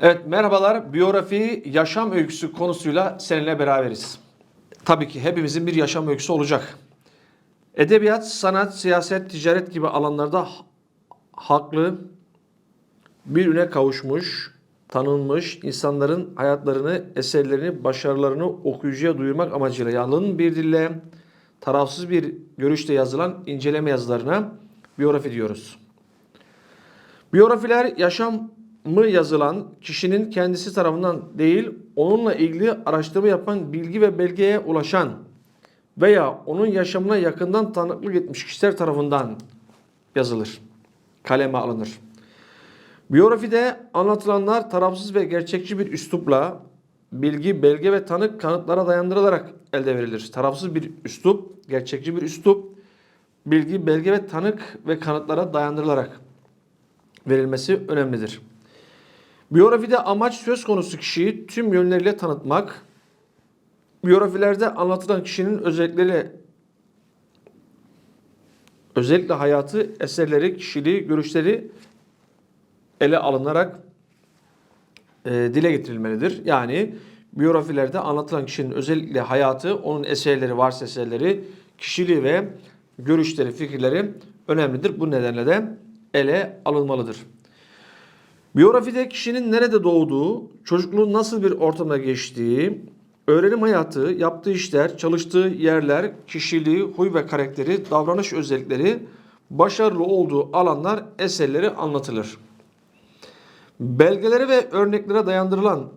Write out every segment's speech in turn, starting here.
Evet merhabalar. Biyografi yaşam öyküsü konusuyla seninle beraberiz. Tabii ki hepimizin bir yaşam öyküsü olacak. Edebiyat, sanat, siyaset, ticaret gibi alanlarda ha- haklı bir üne kavuşmuş, tanınmış insanların hayatlarını, eserlerini, başarılarını okuyucuya duyurmak amacıyla yalın bir dille, tarafsız bir görüşle yazılan inceleme yazılarına biyografi diyoruz. Biyografiler yaşamı yazılan kişinin kendisi tarafından değil, onunla ilgili araştırma yapan bilgi ve belgeye ulaşan veya onun yaşamına yakından tanıklık etmiş kişiler tarafından yazılır, kaleme alınır. Biyografide anlatılanlar tarafsız ve gerçekçi bir üslupla bilgi, belge ve tanık kanıtlara dayandırılarak elde verilir. Tarafsız bir üslup, gerçekçi bir üslup, bilgi, belge ve tanık ve kanıtlara dayandırılarak verilmesi önemlidir. Biyografide amaç söz konusu kişiyi tüm yönleriyle tanıtmak, biyografilerde anlatılan kişinin özellikleri özellikle hayatı, eserleri, kişiliği, görüşleri ele alınarak e, dile getirilmelidir. Yani biyografilerde anlatılan kişinin özellikle hayatı, onun eserleri, varsa eserleri, kişiliği ve görüşleri, fikirleri önemlidir. Bu nedenle de ele alınmalıdır. Biyografide kişinin nerede doğduğu, çocukluğun nasıl bir ortamda geçtiği, öğrenim hayatı, yaptığı işler, çalıştığı yerler, kişiliği, huy ve karakteri, davranış özellikleri, başarılı olduğu alanlar, eserleri anlatılır. Belgelere ve örneklere dayandırılan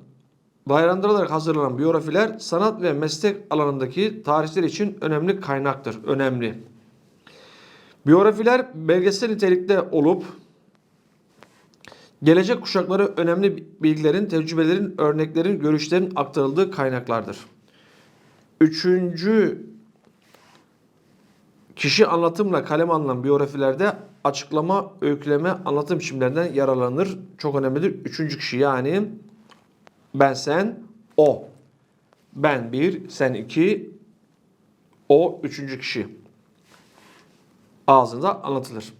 dayandırılarak hazırlanan biyografiler sanat ve meslek alanındaki tarihler için önemli kaynaktır. Önemli. Biyografiler belgesel nitelikte olup gelecek kuşaklara önemli bilgilerin, tecrübelerin, örneklerin, görüşlerin aktarıldığı kaynaklardır. Üçüncü kişi anlatımla kalem alınan biyografilerde açıklama, öyküleme, anlatım biçimlerinden yararlanır. Çok önemlidir. Üçüncü kişi yani ben, sen, o. Ben bir, sen iki, o üçüncü kişi. Ağzında anlatılır.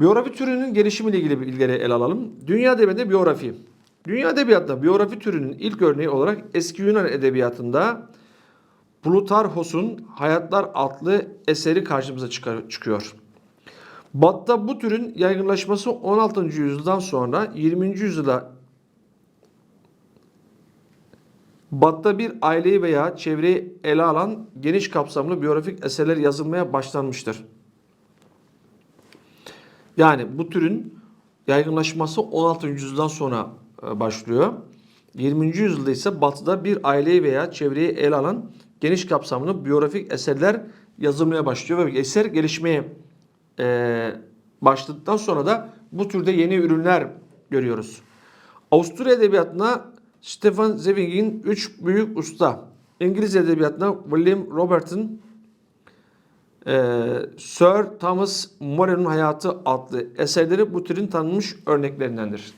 Biyografi türünün gelişimiyle ilgili bilgileri ele alalım. Dünya edebiyatında biyografi. Dünya edebiyatında biyografi türünün ilk örneği olarak eski Yunan edebiyatında Plutarhos'un Hayatlar adlı eseri karşımıza çıkar- çıkıyor. Batı'da bu türün yaygınlaşması 16. yüzyıldan sonra 20. yüzyıla Batı'da bir aileyi veya çevreyi ele alan geniş kapsamlı biyografik eserler yazılmaya başlanmıştır. Yani bu türün yaygınlaşması 16. yüzyıldan sonra e, başlıyor. 20. yüzyılda ise batıda bir aileyi veya çevreyi ele alan geniş kapsamlı biyografik eserler yazılmaya başlıyor ve eser gelişmeye e, başladıktan sonra da bu türde yeni ürünler görüyoruz. Avusturya edebiyatına Stefan Zweig'in üç büyük usta, İngiliz edebiyatına William Robertson, ee, Sir Thomas More'nin Hayatı adlı eserleri bu türün tanınmış örneklerindendir.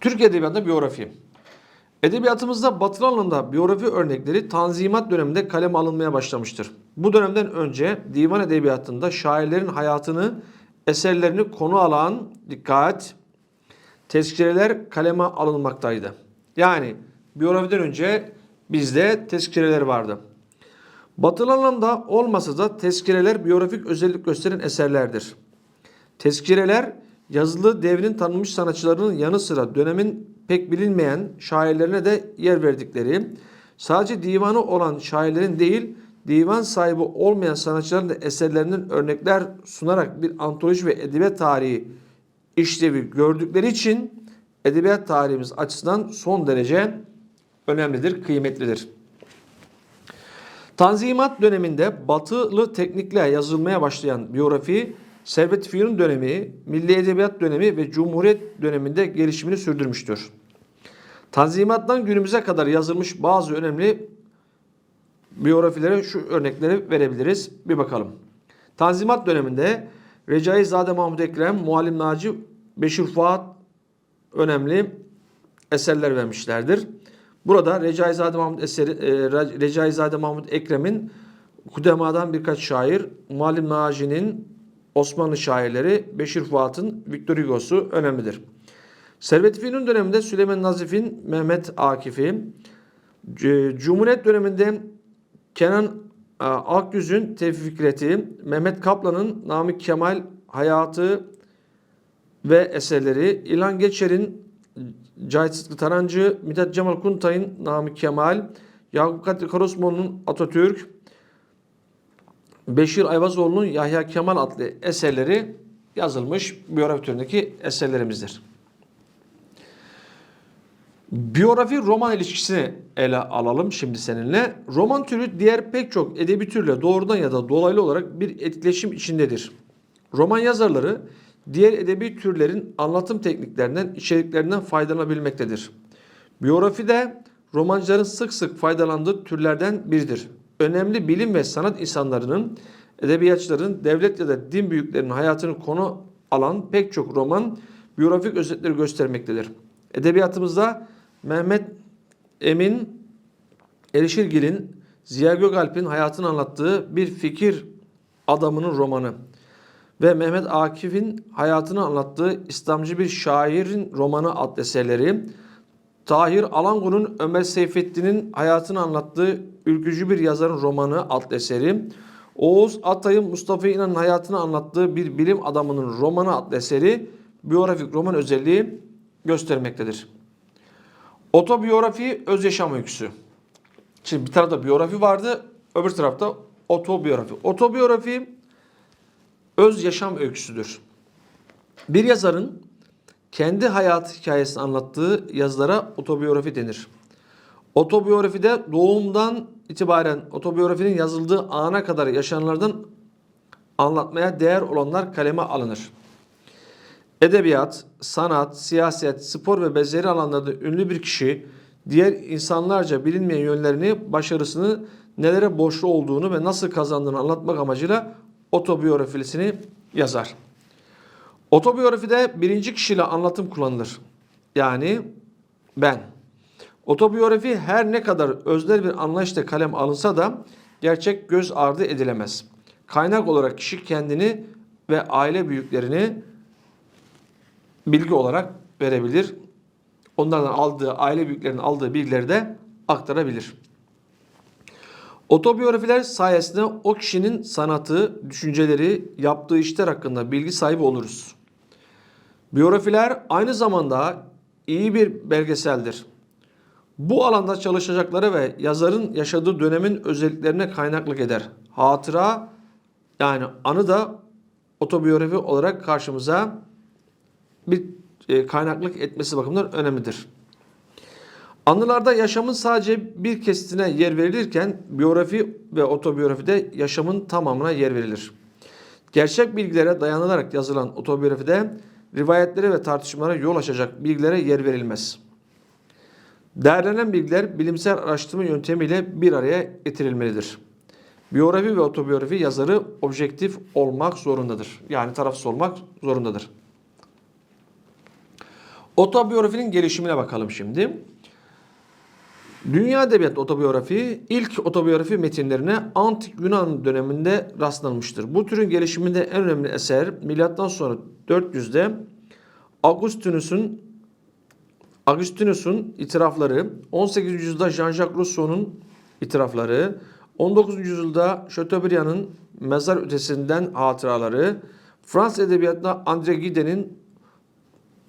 Türk Edebiyatı'nda biyografi. Edebiyatımızda batılı alanda biyografi örnekleri Tanzimat döneminde kaleme alınmaya başlamıştır. Bu dönemden önce divan edebiyatında şairlerin hayatını, eserlerini konu alan dikkat, tezkireler kaleme alınmaktaydı. Yani biyografiden önce bizde tezkireler vardı. Batılı anlamda olmasa da tezkireler biyografik özellik gösteren eserlerdir. Tezkireler yazılı devrin tanınmış sanatçılarının yanı sıra dönemin pek bilinmeyen şairlerine de yer verdikleri, sadece divanı olan şairlerin değil, divan sahibi olmayan sanatçıların da eserlerinden örnekler sunarak bir antoloji ve edebiyat tarihi işlevi gördükleri için edebiyat tarihimiz açısından son derece önemlidir, kıymetlidir. Tanzimat döneminde batılı teknikle yazılmaya başlayan biyografi, Servet Fünun dönemi, Milli Edebiyat dönemi ve Cumhuriyet döneminde gelişimini sürdürmüştür. Tanzimattan günümüze kadar yazılmış bazı önemli biyografilere şu örnekleri verebiliriz. Bir bakalım. Tanzimat döneminde Recai Zade Mahmud Ekrem, Muallim Naci, Beşir Fuat önemli eserler vermişlerdir. Burada Recaizade Mahmud eseri, e, Recaizade Mahmud Ekrem'in Kudema'dan birkaç şair, Muallim Naci'nin Osmanlı şairleri Beşir Fuat'ın Victor Hugo'su önemlidir. Servet-i Fünun döneminde Süleyman Nazif'in Mehmet Akif'i, Cumhuriyet döneminde Kenan e, Akgüz'ün Tevfik Mehmet Kaplan'ın Namık Kemal hayatı ve eserleri, İlhan Geçer'in Cahit Sıtkı Tarancı, Mithat Cemal Kuntay'ın Namık Kemal, Yakup Kadri Karosman'ın Atatürk, Beşir Ayvazoğlu'nun Yahya Kemal adlı eserleri yazılmış biyografi türündeki eserlerimizdir. Biyografi roman ilişkisini ele alalım şimdi seninle. Roman türü diğer pek çok edebi türle doğrudan ya da dolaylı olarak bir etkileşim içindedir. Roman yazarları diğer edebi türlerin anlatım tekniklerinden, içeriklerinden faydalanabilmektedir. Biyografi de romancıların sık sık faydalandığı türlerden biridir. Önemli bilim ve sanat insanlarının, edebiyatçıların, devlet ya da din büyüklerinin hayatını konu alan pek çok roman biyografik özetleri göstermektedir. Edebiyatımızda Mehmet Emin Erişirgil'in Ziya Gökalp'in hayatını anlattığı bir fikir adamının romanı ve Mehmet Akif'in hayatını anlattığı İslamcı bir şairin romanı adlı eserleri, Tahir Alangu'nun Ömer Seyfettin'in hayatını anlattığı ülkücü bir yazarın romanı adlı eseri, Oğuz Atay'ın Mustafa İnan'ın hayatını anlattığı bir bilim adamının romanı adlı eseri biyografik roman özelliği göstermektedir. Otobiyografi öz yaşam öyküsü. Şimdi bir tarafta biyografi vardı, öbür tarafta otobiyografi. Otobiyografi öz yaşam öyküsüdür. Bir yazarın kendi hayat hikayesini anlattığı yazılara otobiyografi denir. Otobiyografide doğumdan itibaren otobiyografinin yazıldığı ana kadar yaşananlardan anlatmaya değer olanlar kaleme alınır. Edebiyat, sanat, siyaset, spor ve benzeri alanlarda ünlü bir kişi diğer insanlarca bilinmeyen yönlerini, başarısını, nelere borçlu olduğunu ve nasıl kazandığını anlatmak amacıyla otobiyografisini yazar. Otobiyografide birinci kişiyle anlatım kullanılır. Yani ben. Otobiyografi her ne kadar öznel bir anlayışla kalem alınsa da gerçek göz ardı edilemez. Kaynak olarak kişi kendini ve aile büyüklerini bilgi olarak verebilir. Onlardan aldığı, aile büyüklerinin aldığı bilgileri de aktarabilir. Otobiyografiler sayesinde o kişinin sanatı, düşünceleri, yaptığı işler hakkında bilgi sahibi oluruz. Biyografiler aynı zamanda iyi bir belgeseldir. Bu alanda çalışacakları ve yazarın yaşadığı dönemin özelliklerine kaynaklık eder. Hatıra yani anı da otobiyografi olarak karşımıza bir e, kaynaklık etmesi bakımından önemlidir. Anılarda yaşamın sadece bir kesitine yer verilirken biyografi ve otobiyografide yaşamın tamamına yer verilir. Gerçek bilgilere dayanılarak yazılan otobiyografide rivayetlere ve tartışmalara yol açacak bilgilere yer verilmez. Değerlenen bilgiler bilimsel araştırma yöntemiyle bir araya getirilmelidir. Biyografi ve otobiyografi yazarı objektif olmak zorundadır. Yani tarafsız olmak zorundadır. Otobiyografinin gelişimine bakalım şimdi. Dünya Edebiyat Otobiyografi ilk otobiyografi metinlerine Antik Yunan döneminde rastlanmıştır. Bu türün gelişiminde en önemli eser milattan sonra 400'de Augustinus'un Augustinus'un itirafları, 18. yüzyılda Jean-Jacques Rousseau'nun itirafları, 19. yüzyılda Chateaubriand'ın mezar ötesinden hatıraları, Fransız edebiyatında André Gide'nin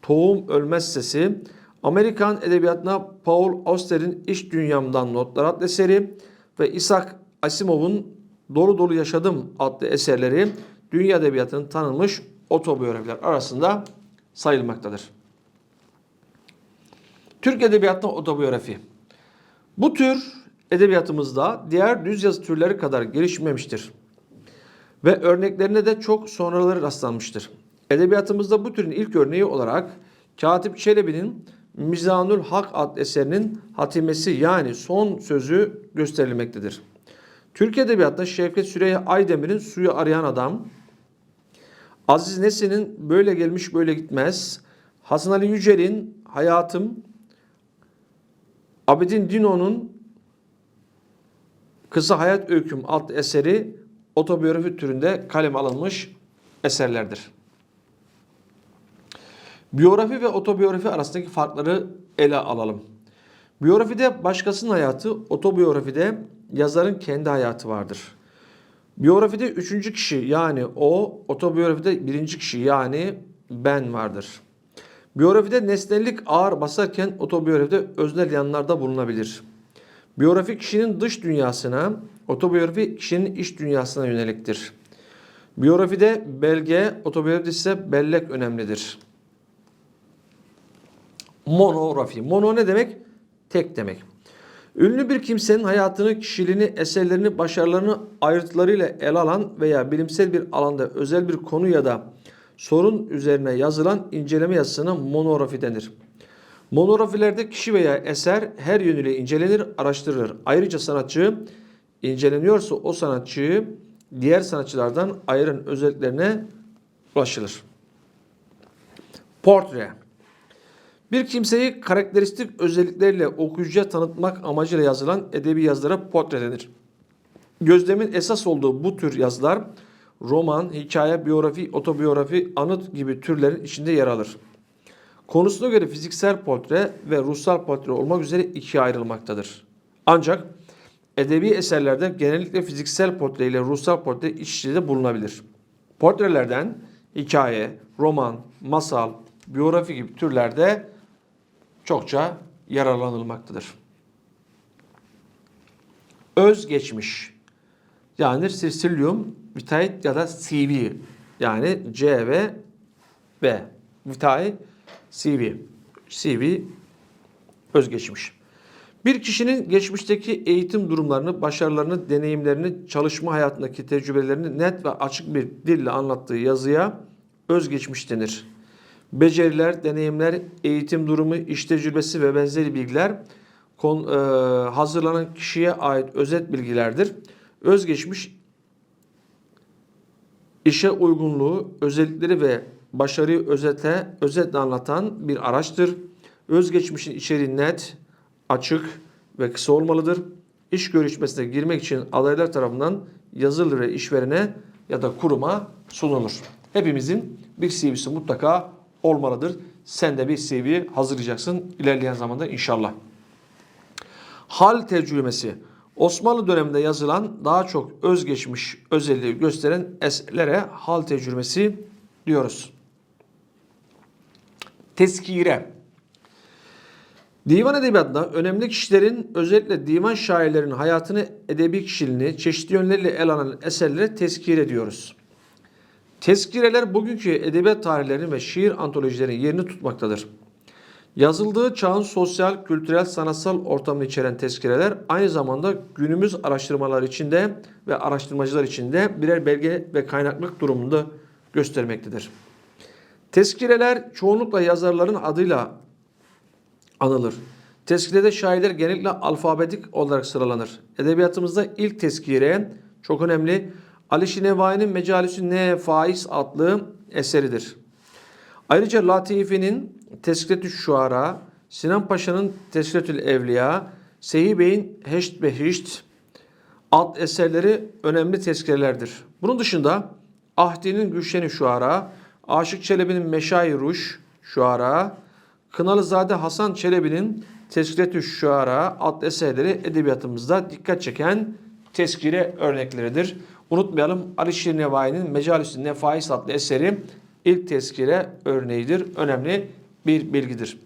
Tohum Ölmez Sesi, Amerikan edebiyatına Paul Auster'in İş Dünyamdan Notlar adlı eseri ve Isaac Asimov'un Dolu Dolu Yaşadım adlı eserleri dünya edebiyatının tanınmış otobiyografiler arasında sayılmaktadır. Türk edebiyatında otobiyografi. Bu tür edebiyatımızda diğer düz yazı türleri kadar gelişmemiştir. Ve örneklerine de çok sonraları rastlanmıştır. Edebiyatımızda bu türün ilk örneği olarak Katip Çelebi'nin Mizanül Hak adlı eserinin hatimesi yani son sözü gösterilmektedir. Türk Edebiyatı'nda Şevket Süreyya Aydemir'in Suyu Arayan Adam, Aziz Nesin'in Böyle Gelmiş Böyle Gitmez, Hasan Ali Yücel'in Hayatım, Abidin Dino'nun Kısa Hayat Öyküm adlı eseri otobiyografi türünde kaleme alınmış eserlerdir. Biyografi ve otobiyografi arasındaki farkları ele alalım. Biyografide başkasının hayatı, otobiyografide yazarın kendi hayatı vardır. Biyografide üçüncü kişi yani o, otobiyografide birinci kişi yani ben vardır. Biyografide nesnellik ağır basarken otobiyografide öznel yanlarda bulunabilir. Biyografi kişinin dış dünyasına, otobiyografi kişinin iç dünyasına yöneliktir. Biyografide belge, otobiyografide ise bellek önemlidir. Monografi. Mono ne demek? Tek demek. Ünlü bir kimsenin hayatını, kişiliğini, eserlerini, başarılarını ayrıntılarıyla ele alan veya bilimsel bir alanda özel bir konu ya da sorun üzerine yazılan inceleme yazısına monografi denir. Monografilerde kişi veya eser her yönüyle incelenir, araştırılır. Ayrıca sanatçı inceleniyorsa o sanatçıyı diğer sanatçılardan ayıran özelliklerine ulaşılır. Portre bir kimseyi karakteristik özellikleriyle okuyucuya tanıtmak amacıyla yazılan edebi yazılara portre denir. Gözlemin esas olduğu bu tür yazılar roman, hikaye, biyografi, otobiyografi, anıt gibi türlerin içinde yer alır. Konusuna göre fiziksel portre ve ruhsal portre olmak üzere ikiye ayrılmaktadır. Ancak edebi eserlerde genellikle fiziksel portre ile ruhsal portre iç içede bulunabilir. Portrelerden hikaye, roman, masal, biyografi gibi türlerde çokça yararlanılmaktadır. Özgeçmiş yani Sicilium Vitae ya da CV yani C ve B. Vitae CV. CV özgeçmiş. Bir kişinin geçmişteki eğitim durumlarını, başarılarını, deneyimlerini, çalışma hayatındaki tecrübelerini net ve açık bir dille anlattığı yazıya özgeçmiş denir. Beceriler, deneyimler, eğitim durumu, iş tecrübesi ve benzeri bilgiler kon, e, hazırlanan kişiye ait özet bilgilerdir. Özgeçmiş işe uygunluğu, özellikleri ve başarıyı özete, özetle anlatan bir araçtır. Özgeçmişin içeriği net, açık ve kısa olmalıdır. İş görüşmesine girmek için adaylar tarafından yazılı ve işverene ya da kuruma sunulur. Hepimizin bir CV'si mutlaka olmalıdır. Sen de bir CV hazırlayacaksın ilerleyen zamanda inşallah. Hal tecrübesi. Osmanlı döneminde yazılan daha çok özgeçmiş özelliği gösteren eserlere hal tecrübesi diyoruz. Tezkire. Divan edebiyatında önemli kişilerin özellikle divan şairlerinin hayatını, edebi kişiliğini çeşitli yönleriyle ele alan eserlere tezkire diyoruz. Tezkireler bugünkü edebiyat tarihlerinin ve şiir antolojilerinin yerini tutmaktadır. Yazıldığı çağın sosyal, kültürel, sanatsal ortamını içeren tezkireler aynı zamanda günümüz araştırmalar içinde ve araştırmacılar içinde birer belge ve kaynaklık durumunda göstermektedir. Tezkireler çoğunlukla yazarların adıyla anılır. Tezkirede şairler genellikle alfabetik olarak sıralanır. Edebiyatımızda ilk tezkire çok önemli Ali Şinevai'nin Mecalisü Ne Faiz adlı eseridir. Ayrıca Latifi'nin Tezkiretü Şuara, Sinan Paşa'nın Tezkiretül Evliya, Sehi Bey'in Heşt Behişt alt eserleri önemli tezkirelerdir. Bunun dışında Ahdi'nin Gülşeni Şuara, Aşık Çelebi'nin Meşai Ruş Şuara, Kınalızade Hasan Çelebi'nin Tezkiretü Şuara adlı eserleri edebiyatımızda dikkat çeken tezkire örnekleridir. Unutmayalım Ali Şir Nevai'nin Mecalisü Nefais adlı eseri ilk tezkire örneğidir. Önemli bir bilgidir.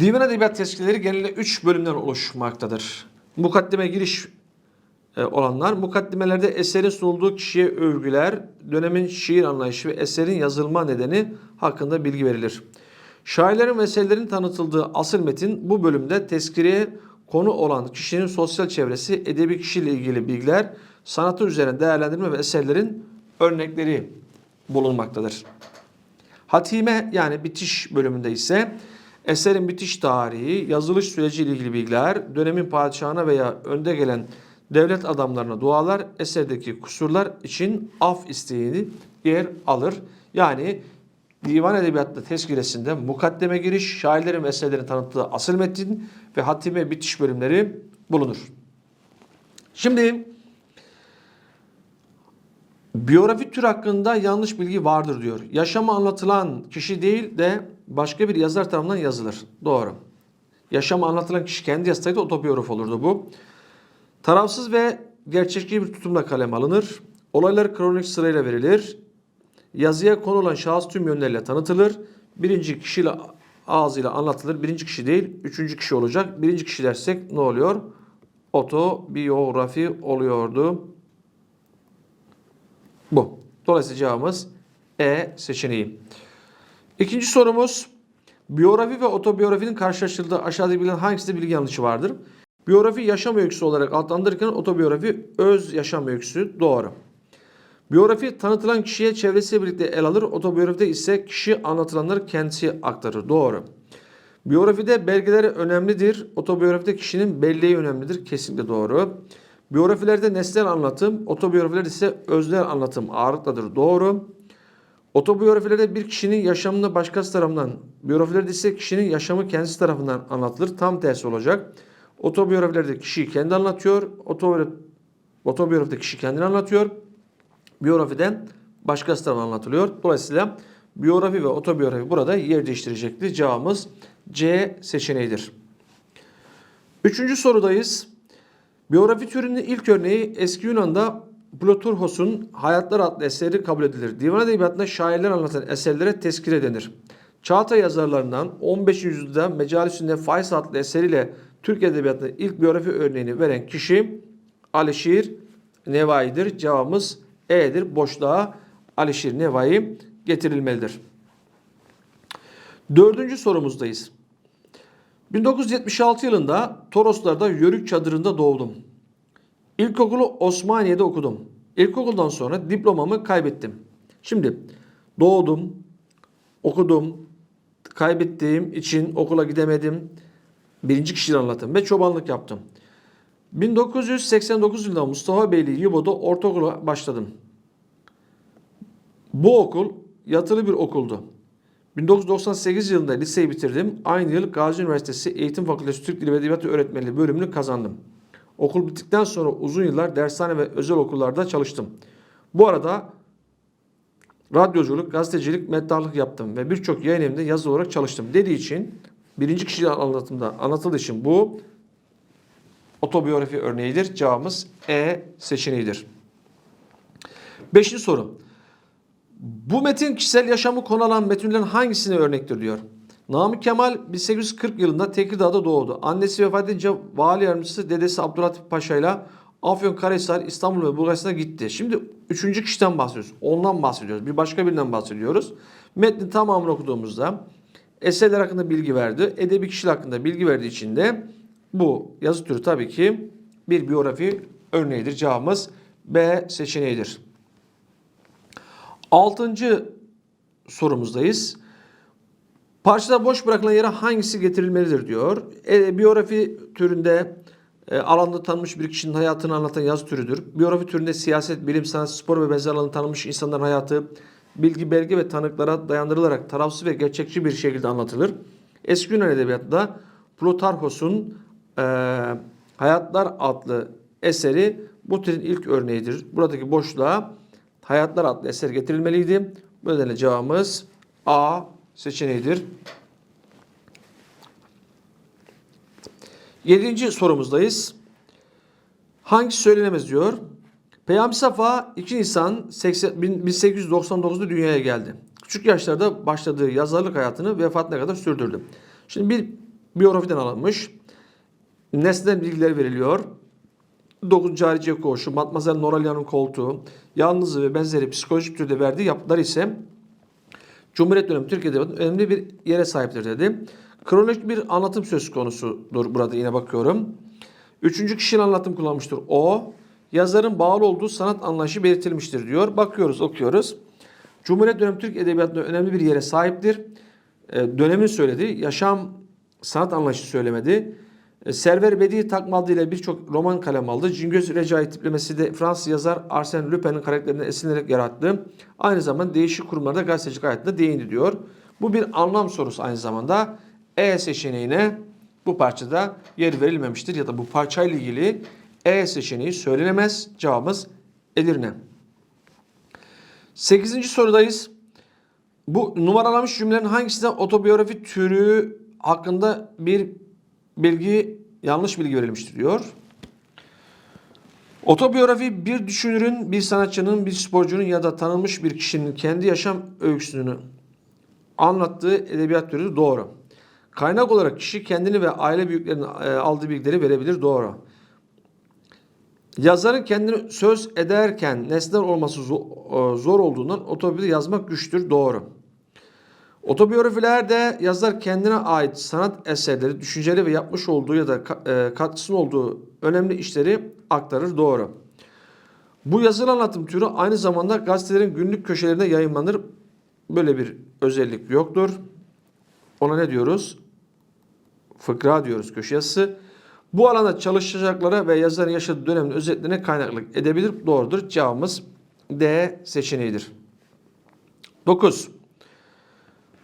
Divan Edebiyat tezkireleri genelde 3 bölümden oluşmaktadır. Mukaddime giriş e, olanlar, mukaddimelerde eserin sunulduğu kişiye övgüler, dönemin şiir anlayışı ve eserin yazılma nedeni hakkında bilgi verilir. Şairlerin ve eserlerin tanıtıldığı asıl metin bu bölümde tezkireye konu olan kişinin sosyal çevresi, edebi kişiyle ilgili bilgiler, sanatı üzerine değerlendirme ve eserlerin örnekleri bulunmaktadır. Hatime yani bitiş bölümünde ise eserin bitiş tarihi, yazılış süreci ile ilgili bilgiler, dönemin padişahına veya önde gelen devlet adamlarına dualar, eserdeki kusurlar için af isteğini yer alır. Yani Divan Edebiyatı'nda tezkiresinde mukaddeme giriş, şairlerin ve eserlerin tanıttığı asıl metin ve hatime bitiş bölümleri bulunur. Şimdi Biyografi tür hakkında yanlış bilgi vardır diyor. Yaşamı anlatılan kişi değil de başka bir yazar tarafından yazılır. Doğru. Yaşamı anlatılan kişi kendi yazsaydı otobiyografi olurdu bu. Tarafsız ve gerçekçi bir tutumla kalem alınır. Olaylar kronik sırayla verilir. Yazıya konu olan şahıs tüm yönleriyle tanıtılır. Birinci kişiyle ağzıyla anlatılır. Birinci kişi değil, üçüncü kişi olacak. Birinci kişi dersek ne oluyor? Otobiyografi oluyordu. Bu. Dolayısıyla cevabımız E seçeneği. İkinci sorumuz. Biyografi ve otobiyografinin karşılaştırıldığı aşağıdaki bilgilerin hangisinde bilgi yanlışı vardır? Biyografi yaşam öyküsü olarak adlandırırken otobiyografi öz yaşam öyküsü doğru. Biyografi tanıtılan kişiye çevresiyle birlikte el alır. Otobiyografide ise kişi anlatılanları kendisi aktarır. Doğru. Biyografide belgeleri önemlidir. Otobiyografide kişinin belleği önemlidir. Kesinlikle doğru. Biyografilerde nesnel anlatım, otobiyografilerde ise öznel anlatım ağırlıktadır. Doğru. Otobiyografilerde bir kişinin yaşamını başkası tarafından, biyografilerde ise kişinin yaşamı kendisi tarafından anlatılır. Tam tersi olacak. Otobiyografilerde kişi kendi anlatıyor. Otobiyografi, otobiyografide kişi kendini anlatıyor. Biyografiden başkası tarafından anlatılıyor. Dolayısıyla biyografi ve otobiyografi burada yer değiştirecektir. Cevabımız C seçeneğidir. Üçüncü sorudayız. Biyografi türünün ilk örneği eski Yunan'da Ploturhos'un Hayatlar adlı eseri kabul edilir. Divan edebiyatında şairler anlatan eserlere tezkire denir. Çağatay yazarlarından 15. yüzyılda Mecalisü'nde Faiz adlı eseriyle Türk edebiyatında ilk biyografi örneğini veren kişi Alişir Nevai'dir. Cevabımız E'dir. Boşluğa Alişir Nevai getirilmelidir. Dördüncü sorumuzdayız. 1976 yılında Toroslar'da Yörük Çadırı'nda doğdum. İlkokulu Osmaniye'de okudum. İlkokuldan sonra diplomamı kaybettim. Şimdi doğdum, okudum, kaybettiğim için okula gidemedim. Birinci kişiden anlatım ve çobanlık yaptım. 1989 yılında Mustafa Beyli Yubo'da ortaokula başladım. Bu okul yatılı bir okuldu. 1998 yılında liseyi bitirdim. Aynı yıl Gazi Üniversitesi Eğitim Fakültesi Türk Dili ve Edebiyatı Öğretmenliği bölümünü kazandım. Okul bittikten sonra uzun yıllar dershane ve özel okullarda çalıştım. Bu arada radyoculuk, gazetecilik, meddahlık yaptım ve birçok yayın evinde yazı olarak çalıştım dediği için birinci kişi anlatımda anlatıldığı için bu otobiyografi örneğidir. Cevabımız E seçeneğidir. Beşinci soru. Bu metin kişisel yaşamı konu alan metinlerin hangisine örnektir diyor. Namık Kemal 1840 yılında Tekirdağ'da doğdu. Annesi vefat edince vali yardımcısı dedesi Abdülhatif Paşa ile Afyonkarahisar, İstanbul ve Bulgaristan'a gitti. Şimdi üçüncü kişiden bahsediyoruz. Ondan bahsediyoruz. Bir başka birinden bahsediyoruz. Metnin tamamını okuduğumuzda eserler hakkında bilgi verdi. Edebi kişiler hakkında bilgi verdiği için de bu yazı türü tabii ki bir biyografi örneğidir. Cevabımız B seçeneğidir. Altıncı sorumuzdayız. Parçada boş bırakılan yere hangisi getirilmelidir diyor. E, biyografi türünde e, alanda tanınmış bir kişinin hayatını anlatan yazı türüdür. Biyografi türünde siyaset, bilim, sanat, spor ve benzer alanı tanınmış insanların hayatı bilgi, belge ve tanıklara dayandırılarak tarafsız ve gerçekçi bir şekilde anlatılır. Eski Yunan edebiyatında Plutarhos'un e, Hayatlar adlı eseri bu türün ilk örneğidir. Buradaki boşluğa Hayatlar adlı eser getirilmeliydi. Bu nedenle cevabımız A seçeneğidir. Yedinci sorumuzdayız. Hangi söylenemez diyor. Peygamber Safa 2 Nisan 1899'da dünyaya geldi. Küçük yaşlarda başladığı yazarlık hayatını vefatına kadar sürdürdü. Şimdi bir biyografiden alınmış. Nesnel bilgiler veriliyor. 9 Carice Koğuşu, Matmazel Noralya'nın koltuğu, yalnızlığı ve benzeri psikolojik türde verdiği yapılar ise Cumhuriyet dönemi Türkiye Edebiyatı'nın önemli bir yere sahiptir dedi. Kronik bir anlatım söz konusudur burada yine bakıyorum. Üçüncü kişinin anlatım kullanmıştır. O, yazarın bağlı olduğu sanat anlayışı belirtilmiştir diyor. Bakıyoruz, okuyoruz. Cumhuriyet dönemi Türk Edebiyatı'nda önemli bir yere sahiptir. E, dönemin söylediği yaşam sanat anlayışı söylemedi. E, Server Bedi Takmaldı ile birçok roman kalem aldı. Cingöz Recai tiplemesi de Fransız yazar Arsène Lupin'in karakterinden esinlenerek yarattı. Aynı zamanda değişik kurumlarda gazetecilik hayatında değindi diyor. Bu bir anlam sorusu aynı zamanda. E seçeneğine bu parçada yer verilmemiştir ya da bu parçayla ilgili E seçeneği söylenemez. Cevabımız Edirne. Sekizinci sorudayız. Bu numaralanmış cümlelerin hangisinden otobiyografi türü hakkında bir bilgi, yanlış bilgi verilmiştir diyor. Otobiyografi bir düşünürün, bir sanatçının, bir sporcunun ya da tanınmış bir kişinin kendi yaşam öyküsünü anlattığı edebiyat türü doğru. Kaynak olarak kişi kendini ve aile büyüklerinin e, aldığı bilgileri verebilir doğru. Yazarın kendini söz ederken nesnel olması e, zor olduğundan otobiyografi yazmak güçtür doğru. Otobiyografilerde yazar kendine ait sanat eserleri, düşünceleri ve yapmış olduğu ya da e, katkısının olduğu önemli işleri aktarır doğru. Bu yazılı anlatım türü aynı zamanda gazetelerin günlük köşelerinde yayınlanır. Böyle bir özellik yoktur. Ona ne diyoruz? Fıkra diyoruz köşe yazısı. Bu alanda çalışacaklara ve yazarın yaşadığı dönemin özetlerine kaynaklık edebilir. Doğrudur. Cevabımız D seçeneğidir. 9.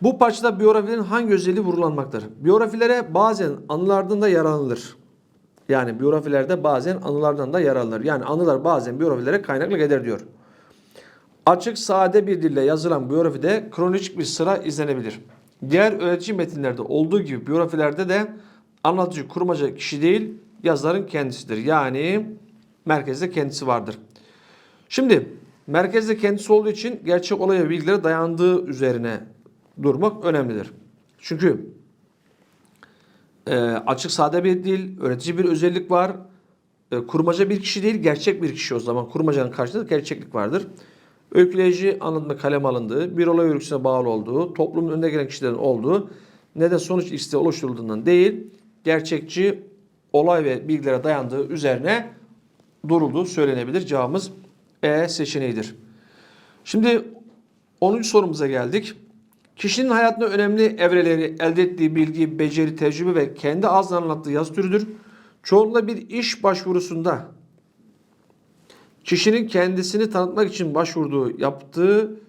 Bu parçada biyografilerin hangi özelliği vurgulanmaktadır? Biyografilere bazen anılardan da yararlanılır. Yani biyografilerde bazen anılardan da yararlanır. Yani anılar bazen biyografilere kaynaklık eder diyor. Açık, sade bir dille yazılan biyografide kronolojik bir sıra izlenebilir. Diğer öğretici metinlerde olduğu gibi biyografilerde de anlatıcı kurmaca kişi değil, yazarın kendisidir. Yani merkezde kendisi vardır. Şimdi merkezde kendisi olduğu için gerçek olay ve bilgilere dayandığı üzerine durmak önemlidir. Çünkü e, açık sade bir dil, öğretici bir özellik var. E, kurmaca bir kişi değil, gerçek bir kişi o zaman. Kurmacanın karşısında gerçeklik vardır. Öyküleyici anlatma kalem alındığı, bir olay örgüsüne bağlı olduğu, toplumun önde gelen kişilerin olduğu, neden sonuç ilişkisi oluşturulduğundan değil, gerçekçi olay ve bilgilere dayandığı üzerine durulduğu söylenebilir. Cevabımız E seçeneğidir. Şimdi 10. sorumuza geldik. Kişinin hayatında önemli evreleri, elde ettiği bilgi, beceri, tecrübe ve kendi ağzından anlattığı yazı türüdür. Çoğunlukla bir iş başvurusunda kişinin kendisini tanıtmak için başvurduğu, yaptığı,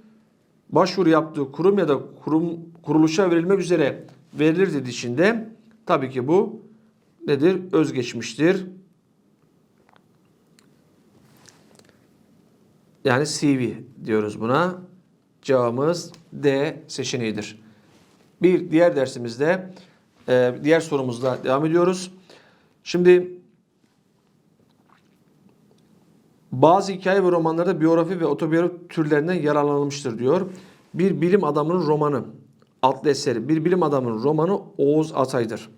başvuru yaptığı kurum ya da kurum kuruluşa verilmek üzere verilir dediğinde tabii ki bu nedir? Özgeçmiştir. Yani CV diyoruz buna. Cevabımız D seçeneğidir. Bir diğer dersimizde e, diğer sorumuzla devam ediyoruz. Şimdi bazı hikaye ve romanlarda biyografi ve otobiyografi türlerinden yararlanılmıştır diyor. Bir bilim adamının romanı adlı eseri. Bir bilim adamının romanı Oğuz Atay'dır.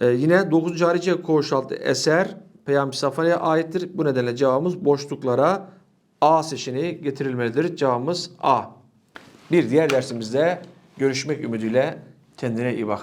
Ee, yine 9. Harice Koğuş adlı eser Peyami Safari'ye aittir. Bu nedenle cevabımız boşluklara A seçeneği getirilmelidir. Cevabımız A. Bir diğer dersimizde görüşmek ümidiyle kendine iyi bak.